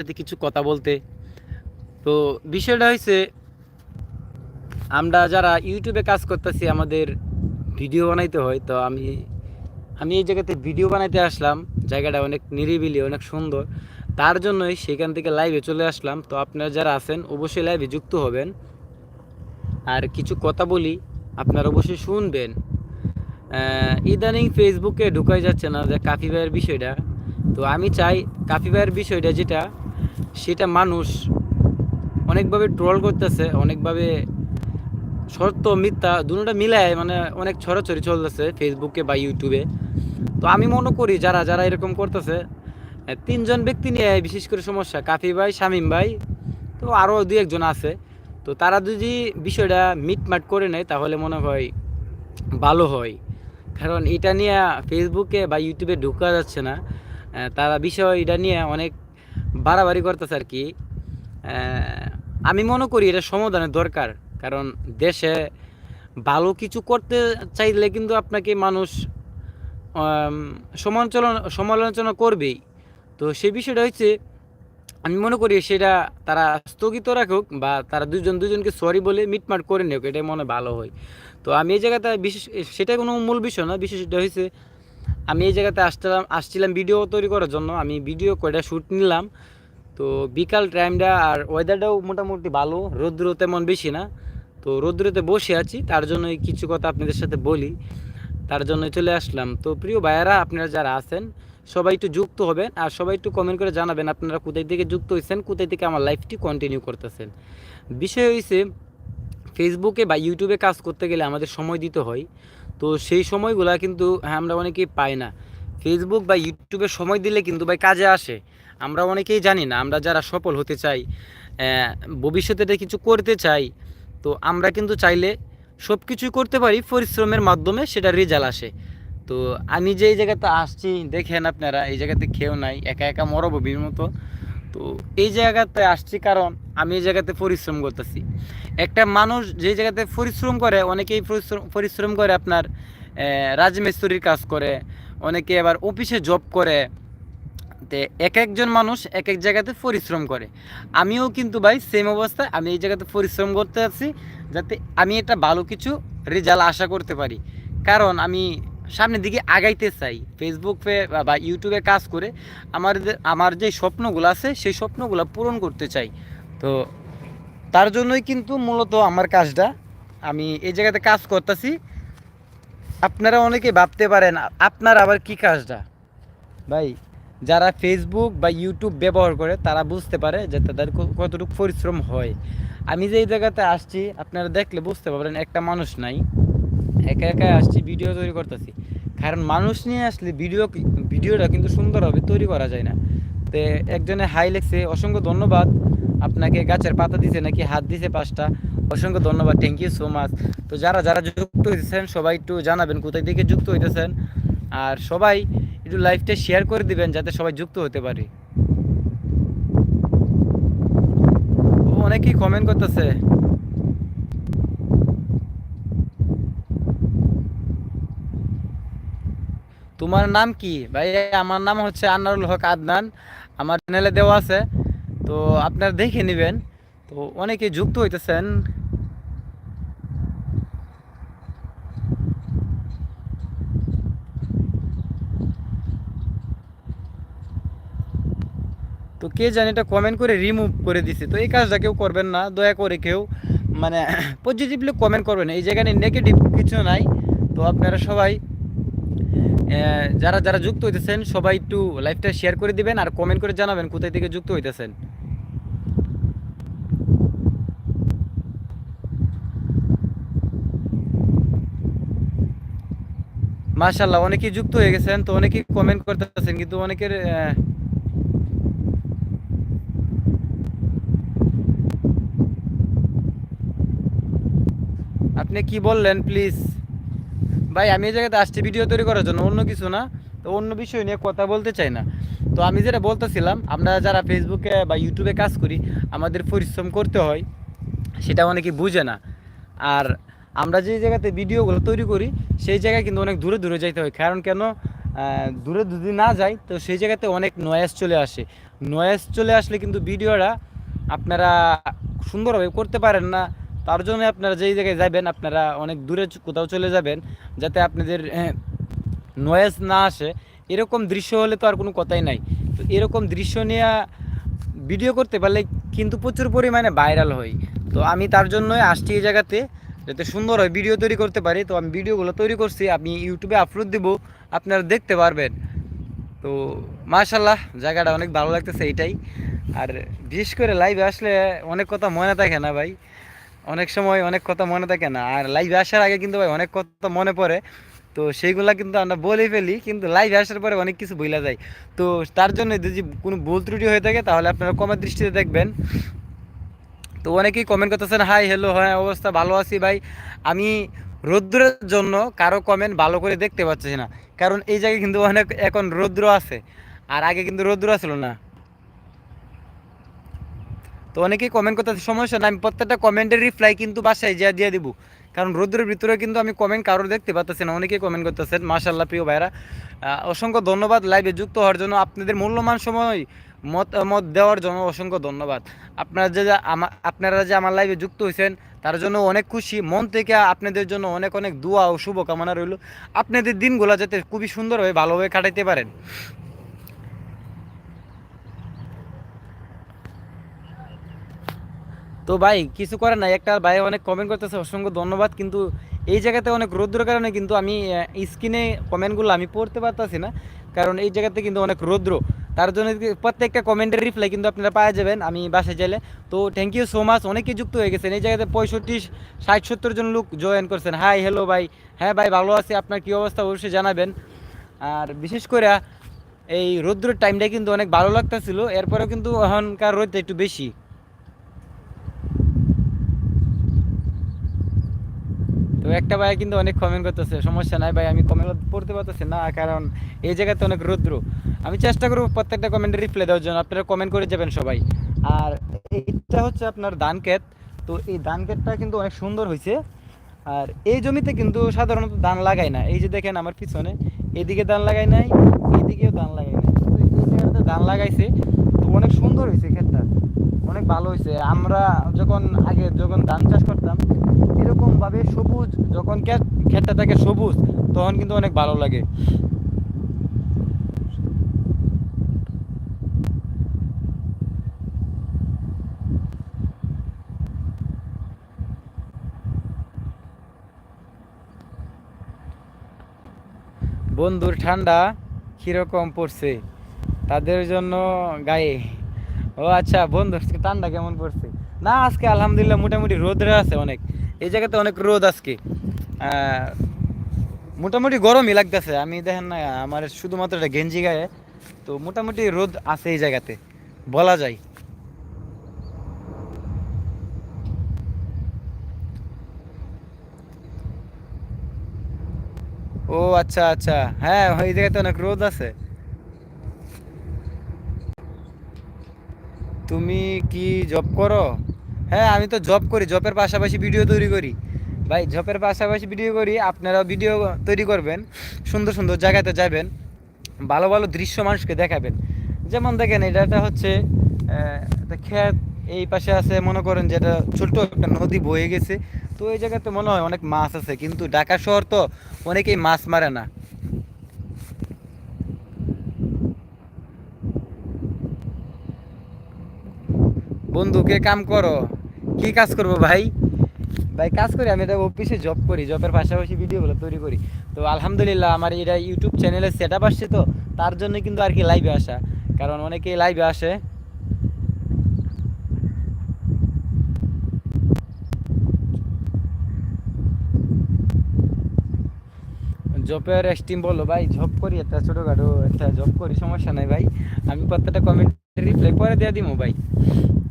সাথে কিছু কথা বলতে। তো বিষয়টা হয়েছে আমরা যারা ইউটিউবে কাজ করতেছি, আমাদের ভিডিও বানাইতে হয়, তো আমি আমি এই জায়গাতে ভিডিও বানাইতে আসলাম। জায়গাটা অনেক নিরিবিলি, অনেক সুন্দর। তার জন্যই সেখান থেকে লাইভে চলে আসলাম। তো আপনারা যারা আছেন, অবশ্যই লাইভে যুক্ত হবেন। আর কিছু কথা বলি, আপনারা অবশ্যই শুনবেন। ইদানিং ফেসবুকে ঢুকাই যাচ্ছে না যে কাফি ভাইয়ের বিষয়টা। তো আমি চাই, কাফি ভাইয়ের বিষয়টা যেটা সেটা মানুষ অনেকভাবে ট্রল করতেছে, অনেকভাবে সত্য মিথ্যা দুটোটা মিলায় মানে অনেক ছড়াছড়ি চলতেছে ফেসবুকে বা ইউটিউবে তো আমি মনে করি যারা যারা এরকম করতেছে তিনজন ব্যক্তি নিয়ে বিশেষ করে সমস্যা, কাফি ভাই, শামিম ভাই, তো আরও দুই একজন আছে। তো তারা যদি বিষয়টা মিটমাট করে নেয় তাহলে মনে হয় ভালো হয়। কারণ এটা নিয়ে ফেসবুকে বা ইউটিউবে ঢুকা যাচ্ছে না। তারা বিষয় এটা নিয়ে অনেক বাড়াবাড়ি করতেছে আর কি। আমি মনে করি এটা সমাধানের দরকার, কারণ দেশে ভালো কিছু করতে চাইলে কিন্তু আপনাকে মানুষ সমালোচনা সমালোচনা করবেই। তো সেই বিষয়টা হচ্ছে, আমি মনে করি সেটা তারা স্থগিত রাখুক বা তারা দুজন দুজনকে সরি বলে মিটমাট করে নেক, এটাই মনে ভালো হয়। তো আমি এই জায়গাতে বিশেষ সেটা কোনো মূল বিষয় না বিশেষটা হয়েছে আমি এই জায়গাতে আসছিলাম আসছিলাম ভিডিও তৈরি করার জন্য। আমি ভিডিও কয়টা শ্যুট নিলাম। তো বিকাল টাইমটা আর ওয়েদারটাও মোটামুটি ভালো রৌদ্র তেমন বেশি না। তো রৌদ্রতে বসে আছি, তার জন্য কিছু কথা আপনাদের সাথে বলি। তার জন্য চলে আসলাম। তো প্রিয় ভাইয়ারা, আপনারা যারা আছেন, সবাই একটু যুক্ত হবেন আর সবাই একটু কমেন্ট করে জানাবেন আপনারা কোথায় থেকে যুক্ত হয়েছেন, কোথায় থেকে আমার লাইফটি কন্টিনিউ করতেছেন। বিষয় হয়েছে ফেসবুকে বা ইউটিউবে কাজ করতে গেলে আমাদের সময় দিতে হয়। তো সেই সময়গুলো কিন্তু আমরা অনেকেই পাই না। ফেসবুক বা ইউটিউবে সময় দিলে কিন্তু ভাই কাজে আসে। আমরা অনেকেই জানি না, আমরা যারা সফল হতে চাই ভবিষ্যতে কিছু করতে চাই, তো আমরা কিন্তু চাইলে সব কিছুই করতে পারি, পরিশ্রমের মাধ্যমে সেটা রেজাল্ট আসে। তো আমি যে এই জায়গাতে আসছি, দেখেন আপনারা, এই জায়গাতে খেয়েও নাই, একা একা মরববির মতো। তো এই জায়গাতে আসছি কারণ আমি এই জায়গাতে পরিশ্রম করতেছি। একটা মানুষ যে জায়গাতে পরিশ্রম করে, অনেকেই পরিশ্রম করে আপনার রাজমিস্ত্রির কাজ করে, অনেকে আবার অফিসে জব করে। তে এক একজন মানুষ এক এক জায়গাতে পরিশ্রম করে। আমিও কিন্তু ভাই সেম অবস্থায়, আমি এই জায়গাতে পরিশ্রম করতে আছি যাতে আমি একটা ভালো কিছু রেজাল্ট আশা করতে পারি। কারণ আমি সামনের দিকে আগাইতে চাই। ফেসবুকে বা ইউটিউবে কাজ করে আমার আমার যে স্বপ্নগুলো আছে, সেই স্বপ্নগুলো পূরণ করতে চাই। তো তার জন্যই কিন্তু মূলত আমার কাজটা। আমি এই জায়গাতে কাজ করতেছি। আপনারা অনেকে ভাবতে পারেন, আপনার আবার কি কাজটা? ভাই, যারা ফেসবুক বা ইউটিউব ব্যবহার করে, তারা বুঝতে পারে যে তাদের কতটুকু পরিশ্রম হয়। আমি যে এই জায়গাতে আসছি, আপনারা দেখলে বুঝতে পারবেন, একটা মানুষ নাই। একা একা আসছি ভিডিও তৈরি করতেছি। কারণ মানুষ নিয়ে আসলে ভিডিও ভিডিওটা কিন্তু সুন্দরভাবে তৈরি করা যায় না। তো একজনে হাই লেখছে, অসংখ্য ধন্যবাদ। আপনাকে গাছের পাতা দিছে নাকি হাত দিছে পাঁচটা? অসংখ্য ধন্যবাদ থ্যাংক ইউ সো মাচ তো যারা যারা যুক্ত হইতেছেন, সবাই একটু জানাবেন কোথায় থেকে যুক্ত হইতেছেন। আর সবাই একটু লাইভটা শেয়ার করে দিবেন যাতে সবাই যুক্ত হতে পারে। অনেকেই কমেন্ট করতেছে। তোমার নাম কি? ভাই আমার নাম হচ্ছে আনারুল হক আদনান। আমার চ্যানেলে দেওয়া আছে। তো আপনারা দেখে নেবেন। তো অনেকে যুক্ত হইতেছেন। তো কে জানে এটা কমেন্ট করে রিমুভ করে দিছে। তো এই কাজটা কেউ করবেন না। দয়া করে কেউ মানে পজিটিভলি কমেন্ট করবেন এই জায়গায় নেগেটিভ কিছু নাই। তো আপনারা সবাই যারা যারা যুক্ত হইতেছেন, সবাই একটু লাইভটা শেয়ার করে দিবেন আর কমেন্ট করে জানাবেন কোথায় থেকে যুক্ত হইতেছেন। মাশাল্লাহ অনেকেই যুক্ত হয়ে গেছেন, তো অনেকেই কমেন্ট করতেছেন, কিন্তু অনেকের আপনি কি বললেন প্লিজ ভাই, আমি এই জায়গাতে আসছি ভিডিও তৈরি করার জন্য, অন্য কিছু না, তো অন্য বিষয় নিয়ে কথা বলতে চাই না। তো আমি যেটা বলতেছিলাম, আমরা যারা ফেসবুকে বা ইউটিউবে কাজ করি, আমাদের পরিশ্রম করতে হয়, সেটা অনেকে বুঝে না। আর আমরা যে জায়গাতে ভিডিওগুলো তৈরি করি, সেই জায়গায় কিন্তু অনেক দূরে দূরে যাইতে হয়। কারণ কেন? দূরে যদি না যাই, তো সেই জায়গাতে অনেক নয়েস চলে আসে। নয়েজ চলে আসলে কিন্তু ভিডিওটা আপনারা সুন্দরভাবে করতে পারেন না। তার জন্য আপনারা যেই জায়গায় যাবেন আপনারা অনেক দূরে কোথাও চলে যাবেন, যাতে আপনাদের নয়েজ না আসে। এরকম দৃশ্য হলে তো আর কোনো কথাই নাই। তো এরকম দৃশ্য নিয়ে ভিডিও করতে পারলে কিন্তু প্রচুর পরিমাণে ভাইরাল হয়। তো আমি তার জন্যই আসছি এই জায়গাতে। যাতে সুন্দর হয় ভিডিও তৈরি করতে পারি, তো আমি ভিডিওগুলো তৈরি করছি, আমি ইউটিউবে আপলোড দেব, আপনারা দেখতে পারবেন। তো মাশাল্লাহ জায়গাটা অনেক ভালো লাগতেছে এইটাই। আর বিশেষ করে লাইভে আসলে অনেক কথা মনে থাকে না ভাই। অনেক সময় অনেক কথা মনে থাকে না। আর লাইভে আসার আগে কিন্তু ভাই অনেক কথা মনে পড়ে। তো সেইগুলা কিন্তু আমরা বলে ফেলি, কিন্তু লাইভে আসার পরে অনেক কিছু ভুলা যায় তো তার জন্য যদি কোনো ভুল ত্রুটি হয়ে থাকে, তাহলে আপনারা কমের দৃষ্টিতে দেখবেন। তো অনেকেই কমেন্ট করতেছেন, হাই হ্যালো হ্যাঁ অবস্থা ভালো আছি ভাই। আমি রৌদ্রের জন্য কারও কমেন্ট ভালো করে দেখতে পাচ্ছি না। কারণ এই জায়গায় কিন্তু অনেক এখন রৌদ্র আছে, আর আগে কিন্তু রৌদ্র আসলো না। তো অনেকেই কমেন্ট করতে সমস্যা না আমি প্রত্যেকটা কমেন্টের রিপ্লাই কিন্তু বাসায় যা দিয়ে দিব। কারণ রৌদ্রের ভিতরে কিন্তু আমি কমেন্ট কারোর দেখতে পাচ্ছি না। অনেকেই কমেন্ট করতেছেন মাশাল্লাহ প্রিয় ভাইরা অসংখ্য ধন্যবাদ লাইভে যুক্ত হওয়ার জন্য। আপনাদের মূল্যমান সময় মতামত দেওয়ার জন্য অসংখ্য ধন্যবাদ। আপনারা যে আপনারা যে আমার লাইভে যুক্ত হয়েছেন তার জন্য অনেক খুশি। মন থেকে আপনাদের জন্য অনেক অনেক দোয়া ও শুভকামনা রইল। আপনাদের দিনগুলো যাতে খুবই সুন্দরভাবে ভালোভাবে কাটাইতে পারেন। তো ভাই, কিছু করে নাই। একটা ভাই অনেক কমেন্ট করতেছে, অসংখ্য ধন্যবাদ। কিন্তু এই জায়গাতে অনেক রৌদ্র কারণে কিন্তু আমি স্ক্রিনে কমেন্টগুলো আমি পড়তে পারতাছি না। কারণ এই জায়গাতে কিন্তু অনেক রৌদ্র। তার জন্য প্রত্যেকটা কমেন্টের রিপ্লাই কিন্তু আপনারা পাওয়া যাবেন, আমি বাসে জেলে তো থ্যাংক ইউ সো মাচ অনেকেই যুক্ত হয়ে গেছেন। এই জায়গাতে পঁয়ষট্টি, ষাট, সত্তর জন লোক জয়েন করছেন। হাই হ্যালো ভাই। হ্যাঁ ভাই, ভালো আছে। আপনার কী অবস্থা? অবশ্যই জানাবেন। আর বিশেষ করে এই রৌদ্রের টাইমটা কিন্তু অনেক ভালো লাগতেছিল। এরপরেও কিন্তু এখনকার রোদটা একটু বেশি। একটা ভাই কিন্তু অনেক কমেন্ট করতেছে, সমস্যা নাই ভাই, আমি কমেন্ট পড়তে পারতেছি না, কারণ এই জায়গাতে অনেক রৌদ্র। আমি চেষ্টা করব প্রত্যেকটা কমেন্টে রিপ্লাই দেওয়ার জন্য, আপনারা কমেন্ট করে যাবেন সবাই। আর এইটা হচ্ছে আপনার ধান ক্ষেত। তো এই ধান ক্ষেতটা কিন্তু অনেক সুন্দর হয়েছে আর এই জমিতে কিন্তু সাধারণত ধান লাগায় না। এই যে দেখেন আমার পিছনে, এদিকে ধান লাগাই নাই, এদিকেও ধান লাগাই নাই। এই জায়গাতে ধান লাগাইছে, তো অনেক সুন্দর হয়েছে ক্ষেতটা। অনেক ভালো হয়েছে। আমরা যখন আগে যখন ধান চাষ করতাম, এরকম ভাবে সবুজ, যখন ক্ষেত ক্ষেতটা থাকে সবুজ, তখন কিন্তু অনেক ভালো লাগে। বন্ধুর ঠান্ডা কীরকম পড়ছে? তাদের জন্য গায়ে। ও আচ্ছা বন্ধু, আজকে ঠান্ডা কেমন পড়ছে? না, আজকে আলহামদুলিল্লাহ মোটামুটি রোদ আছে অনেক। এই জায়গাতে অনেক রোদ আজকে। মোটামুটি গরমই লাগতেছে। আমি দেখেন না, আমার শুধুমাত্র একটা গেঞ্জি গায়ে। তো মোটামুটি রোদ আছে এই জায়গাতে, বলা যায়। ও আচ্ছা আচ্ছা। হ্যাঁ ওই জায়গাতে অনেক রোদ আছে। তুমি কি জব করো? হ্যাঁ আমি তো জব করি জবের পাশাপাশি ভিডিও তৈরি করি। ভাই জবের পাশাপাশি ভিডিও করি, আপনারাও ভিডিও তৈরি করবেন, সুন্দর সুন্দর জায়গাতে যাবেন, ভালো ভালো দৃশ্য মানুষকে দেখাবেন। যেমন দেখেন এটা হচ্ছে ক্ষেত, এই পাশে আছে, মনে করেন যেটা ছোট্ট একটা নদী বয়ে গেছে। তো এই জায়গাতে মনে হয় অনেক মাছ আছে, কিন্তু ঢাকা শহর তো অনেকেই মাছ মারে না। বন্ধুকে কাম করো? কি কাজ করব ভাই? ভাই, কাজ করি, আমি এটা অফিসে জব করি জবের পাশাপাশি ভিডিওগুলো তৈরি করি। তো আলহামদুলিল্লাহ, আমার এটা ইউটিউব চ্যানেলে সেট আপ আসছে তো, তার জন্য কিন্তু আর কি লাইভে আসা। কারণ অনেকেই লাইভে আসে। জবের স্টিম বলো ভাই জব করি, একটা ছোটোখাটো একটা জব করি, সমস্যা নাই ভাই। আমি প্রত্যেকটা কমেন্ট রিপ্লাই পরে দিয়ে দিব ভাই।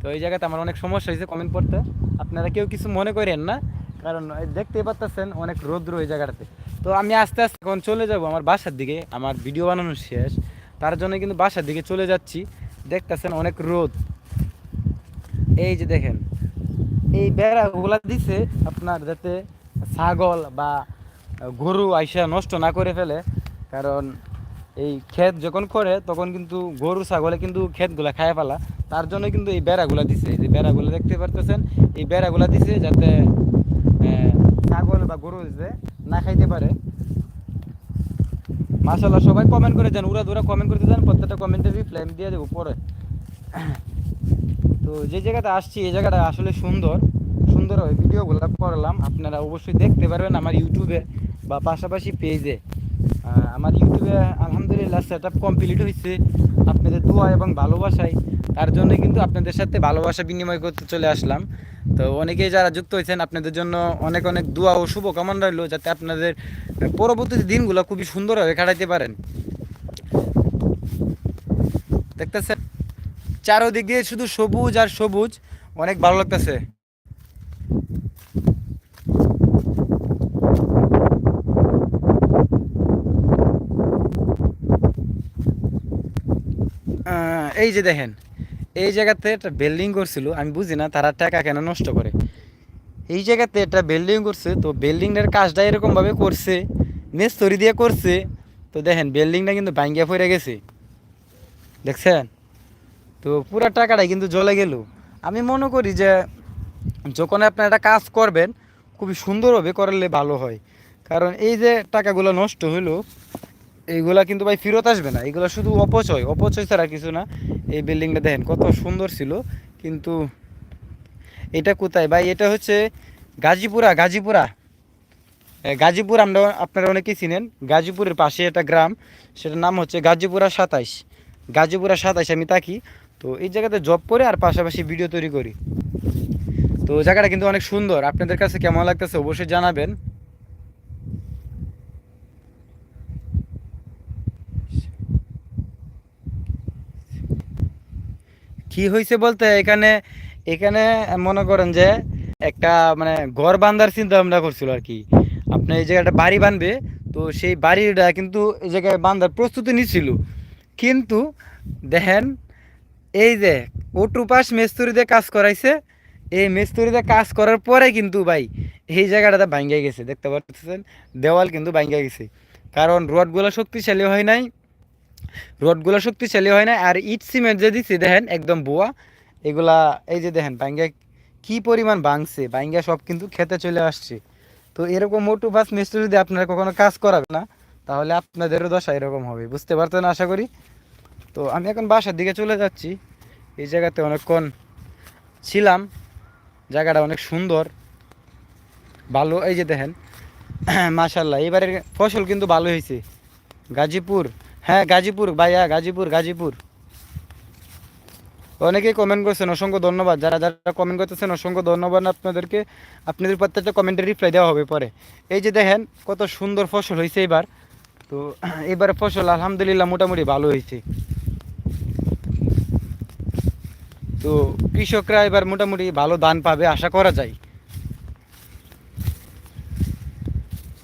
তো এই জায়গাতে আমার অনেক সমস্যা হয়েছে কমেন্ট পড়তে আপনারা কেউ কিছু মনে করেন না, কারণ দেখতেই পাচ্ছেন অনেক রৌদ্র ওই জায়গাটাতে। তো আমি আস্তে আস্তে এখন চলে যাব আমার বাসার দিকে, আমার ভিডিও বানানো শেষ। তার জন্য কিন্তু বাসার দিকে চলে যাচ্ছি। দেখতেছেন অনেক রোদ। এই যে দেখেন, এই বেড়াগুলা দিছে আপনার যাতে ছাগল বা গরু আইসা নষ্ট না করে ফেলে। কারণ এই ক্ষেত যখন করে, তখন কিন্তু গরু, ছাগলে কিন্তু ক্ষেতগুলা খায় ফেলা তার জন্য কিন্তু এই বেড়াগুলা দিছে। এই যে বেড়াগুলো দেখতে পারতেছেন, এই বেড়াগুলা দিছে যাতে ছাগল বা গরু যে না খাইতে পারে। মাশাল্লাহ সবাই কমেন্ট করে যান উড়া দুরা কমেন্ট করতে যান প্রত্যেকটা কমেন্টে রিপ্লাই দিয়ে দেবো পরে। তো যে জায়গাটা আসছি, এই জায়গাটা আসলে সুন্দর। সুন্দর ভিডিওগুলো করলাম। আপনারা অবশ্যই দেখতে পারবেন আমার ইউটিউবে বা পাশাপাশি পেজে আমার ইউটিউবে আলহামদুলিল্লাহ সেট আপ কমপ্লিট হয়েছে আপনাদের দোয়া এবং ভালোবাসায় তার জন্য কিন্তু আপনাদের সাথে ভালোবাসা বিনিময় করতে চলে আসলাম। তো অনেকেই যারা যুক্ত হয়েছেন, আপনাদের জন্য অনেক অনেক দোয়া ও শুভকামনা রইল, যাতে আপনাদের পরবর্তী দিনগুলো খুবই সুন্দরভাবে কাটাইতে পারেন। দেখতেছেন, চারোদিক দিয়ে শুধু সবুজ আর সবুজ, অনেক ভালো লাগতেছে। এই যে দেখেন, এই জায়গাতে একটা বিল্ডিং করছিল, আমি বুঝি না, তারা টাকা কেন নষ্ট করে? এই জায়গাতে একটা বিল্ডিং করছে, তো বিল্ডিংটার কাজটা এরকমভাবে করছে মেস্তরি দিয়ে করছে, তো দেখেন বিল্ডিংটা কিন্তু ভাঙ্গিয়া পড়ে গেছে। দেখছেন? তো পুরো টাকাটাই কিন্তু জলে গেল। আমি মনে করি যে, যখন আপনি একটা কাজ করবেন, খুবই সুন্দরভাবে করলে ভালো হয়। কারণ এই যে টাকাগুলো নষ্ট হলো এইগুলা কিন্তু ভাই ফেরত আসবে না। এগুলো শুধু অপচয়। অপচয় ছাড়া কিছু না। এই বিল্ডিংটা দেখেন, কত সুন্দর ছিল। কিন্তু এটা কোথায়? ভাই, এটা হচ্ছে গাজীপুরা গাজীপুরা। গাজীপুর আমরা, আপনারা অনেকেই চিনেন। গাজীপুরের পাশে একটা গ্রাম, সেটার নাম হচ্ছে গাজীপুরা সাতাইশ। গাজীপুরা সাতাইশ আমি থাকি। তো এই জায়গাতে জব করে আর পাশাপাশি ভিডিও তৈরি করি। তো জায়গাটা কিন্তু অনেক সুন্দর। আপনাদের কাছে কেমন লাগতেছে অবশ্যই জানাবেন। কি হয়েছে বলতে, এখানে এখানে মনে করেন যে একটা মানে ঘর বান্ধার চিন্তা ভাবনা করছিল আর কি। আপনি এই জায়গাটা বাড়ি বানবে, তো সেই বাড়িটা কিন্তু এই জায়গায় বান্ধার প্রস্তুতি নিচ্ছিল কিন্তু দেখেন, এই যে ওটু পাশ মেস্তুরিতে কাজ করাইছে, এই মেস্তুরিতে কাজ করার পরে কিন্তু ভাই এই জায়গাটাতে ভাঙ্গে গেছে, দেখতে পাচ্ছেন? দেওয়াল কিন্তু ভাঙ্গে গেছে। কারণ রডগুলো শক্তিশালী হয় নাই রডগুলো শক্তিশালী হয় না, আর ইট সিমেন্ট যে দিচ্ছে দেখেন একদম বোয়া, এগুলা, এই যে দেখেন ভাঙ্গা কি পরিমাণ ভাঙছে ভাঙ্গা সব কিন্তু খেতে চলে আসছে। তো এরকম মোটু বাস মিস্ত্রি যদি আপনারা কখনো কাজ করাবে না, তাহলে আপনাদেরও দশা এরকম হবে, বুঝতে পারতেন আশা করি? তো আমি এখন বাসার দিকে চলে যাচ্ছি, এই জায়গাতে অনেকক্ষণ ছিলাম, জায়গাটা অনেক সুন্দর, ভালো, এই যে দেখেন মাশাল্লাহ এবারের ফসল কিন্তু ভালো হয়েছে, গাজীপুর হ্যাঁ গাজীপুর, ভাইয়া, গাজীপুর গাজীপুর। অনেকেই কমেন্ট করছেন, অসংখ্য ধন্যবাদ। যারা যারা কমেন্ট করতেছেন, অসংখ্য ধন্যবাদ আপনাদেরকে। আপনাদের প্রত্যেকটা কমেন্টে রিপ্লাই দেওয়া হবে পরে। এই যে দেখেন, কত সুন্দর ফসল হয়েছে এবার। তো এবার ফসল আলহামদুলিল্লাহ মোটামুটি ভালো হয়েছে। তো কৃষকরা এবার মোটামুটি ভালো দান পাবে, আশা করা যায়।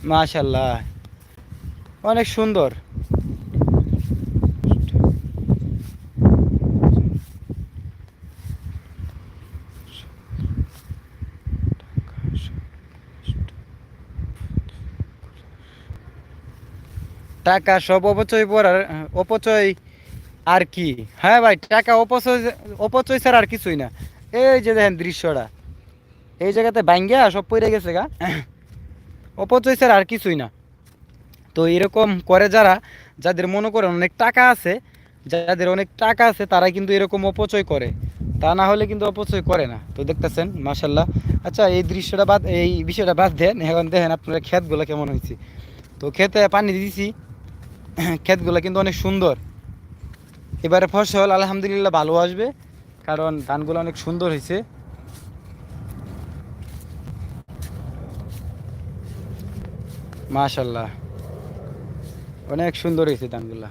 মাশাল্লাহ অনেক সুন্দর। টাকা সব অপচয় করার অপচয় আর কি? হ্যাঁ ভাই, টাকা অপচয় অপচয় ছাড়া আর কিছুই না। এই যে দেখেন দৃশ্যটা, এই জায়গাতে ভাঙ্গিয়া সব পড়ে গেছে গা। অপচয় ছাড়া আর কিছুই না। তো এরকম করে যারা, যাদের মনে করেন অনেক টাকা আছে, যাদের অনেক টাকা আছে তারা কিন্তু এরকম অপচয় করে। তা না হলে কিন্তু অপচয় করে না। তো দেখতেছেন মাসাল্লাহ আচ্ছা এই দৃশ্যটা বাদ, এই বিষয়টা বাদ দেন। এখন দেখেন আপনারা ক্ষেতগুলো কেমন হয়েছে। তো খেতে পানি দিয়েছি ক্ষেতগুলো কিন্তু অনেক সুন্দর। এবারে ফসল আলহামদুলিল্লাহ ভালো আসবে, কারণ ধানগুলো অনেক সুন্দর হয়েছে। মাশাল্লাহ অনেক সুন্দর হয়েছে ধানগুলা।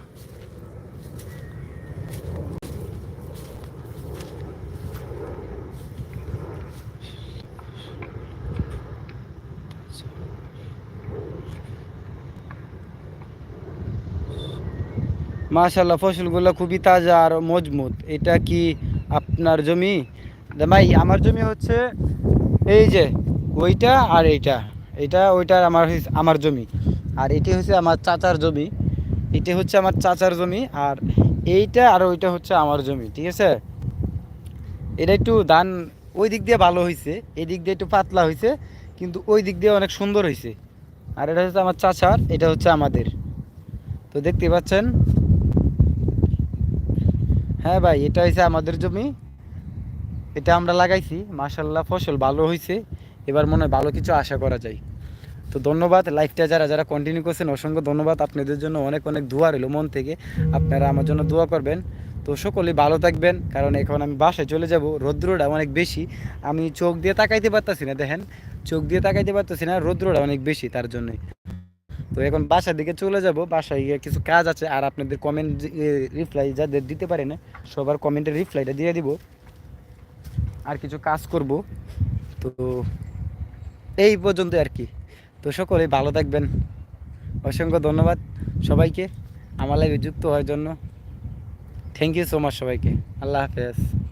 মাশাল্লাহ ফসলগুলো খুবই তাজা আর মজবুত। এটা কি আপনার জমি? ভাই, আমার জমি হচ্ছে এই যে, ওইটা আর এইটা। এটা, ওইটা আমার আমার জমি। আর এটি হচ্ছে আমার চাচার জমি। এটা হচ্ছে আমার চাচার জমি আর এইটা আর ওইটা হচ্ছে আমার জমি, ঠিক আছে? এটা একটু ধান ওই দিক দিয়ে ভালো হয়েছে এই দিক দিয়ে একটু পাতলা হয়েছে কিন্তু ওই দিক দিয়ে অনেক সুন্দর হয়েছে আর এটা হচ্ছে আমার চাচার, এটা হচ্ছে আমাদের। তো দেখতে পাচ্ছেন হ্যাঁ ভাই, এটা হচ্ছে আমাদের জমি। এটা আমরা লাগাইছি। মাশাল্লাহ ফসল ভালো হয়েছে এবার মনে হয় ভালো কিছু আশা করা যায়। তো ধন্যবাদ। লাইফটা যারা যারা কন্টিনিউ করছেন, অসংখ্য ধন্যবাদ। আপনাদের জন্য অনেক অনেক দোয়া রইল মন থেকে। আপনারা আমার জন্য দোয়া করবেন। তো সকলেই ভালো থাকবেন। কারণ এখন আমি বাসায় চলে যাব। রৌদ্রটা অনেক বেশি। আমি চোখ দিয়ে তাকাইতে পারতাছি না, দেখেন। চোখ দিয়ে তাকাইতে পারতেছি না, রৌদ্রটা অনেক বেশি তার জন্যই তো এখন বাসার দিকে চলে যাব। বাসায় গিয়ে কিছু কাজ আছে আর আপনাদের কমেন্ট রিপ্লাই যাদের দিতে পারে না, সবার কমেন্টের রিপ্লাইটা দিয়ে দিব। আর কিছু কাজ করব। তো এই পর্যন্ত আর কি। তো সকলেই ভালো থাকবেন। অসংখ্য ধন্যবাদ সবাইকে। আমার লাইভে যুক্ত হওয়ার জন্য। থ্যাংক ইউ সো মাচ সবাইকে। আল্লাহ হাফেজ।